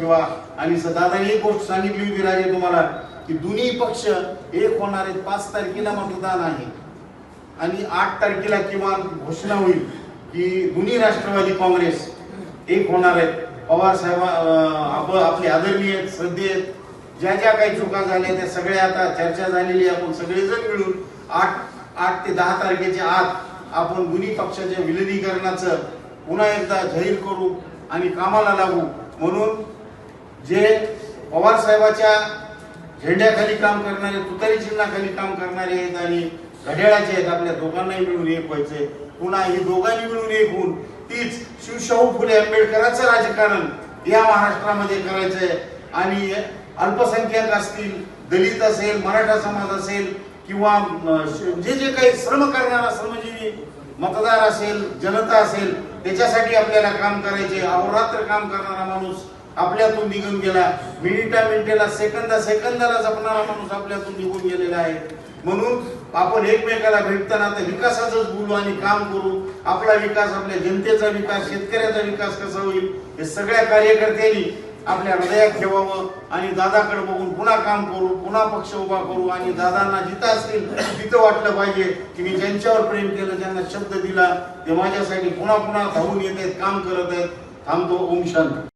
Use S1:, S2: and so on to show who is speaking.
S1: किंवा आणि दादाने एक गोष्ट सांगितली होती राजे तुम्हाला की दोन्ही पक्ष एक होणार आहेत. पाच तारखेला मतदान आहे. आणि आठ तारखेला किमान घोषणा होईल की दोन्ही राष्ट्रवादी काँग्रेस एक होणार आहेत. पवार साहेब आप आपले आदरणीय आहेत श्रद्धे आहेत ज्या ज्या काही चुका झाल्या त्या सगळ्या आता चर्चा झालेली आपण सगळेजण मिळून आठ आठ ते दहा तारखेच्या आत आपण दोन्ही पक्षाच्या विलिनीकरणाचं पुन्हा एकदा जाहीर करू आणि कामाला लागू. म्हणून जे पवार साहेबाच्या झेंड्याखाली काम करणारे तुतारी चिन्हाखाली काम करणारे आहेत आणि घड्याळाचे आहेत आपल्या दोघांनाही मिळून एक व्हायचे पुन्हा हे दोघांनी मिळून एक होऊन तीच शिवशाहू फुले आंबेडकरांचं राजकारण या महाराष्ट्रामध्ये करायचंय. आणि अल्पसंख्याक असतील दलित असेल मराठा समाज असेल किंवा जे जे काही श्रम करणारा श्रमजीवी मतदार असेल जनता असेल त्याच्यासाठी आपल्याला काम करायचे अहोरात्र काम करणारा माणूस आपल्यातून निघून गेला. मिनिटा मिनिटेला सेकंदा सेकंदाला जपणारा माणूस आपल्यातून निघून गेलेला आहे. म्हणून आपण एकमेकाला भेटताना तर विकासाचंच बोलू आणि काम करू. आपला विकास आपल्या जनतेचा विकास शेतकऱ्याचा विकास कसा होईल हे सगळ्या कार्यकर्त्यांनी आपल्या हृदयात ठेवावं आणि दादाकडे बघून पुन्हा काम करू पुन्हा पक्ष उभा करू आणि दादांना जिथं असतील तिथं वाटलं पाहिजे की मी ज्यांच्यावर प्रेम केलं ज्यांना शब्द दिला ते माझ्यासाठी पुन्हा पुन्हा धावून येत आहेत काम करत आहेत. थांबतो. ओम शांत.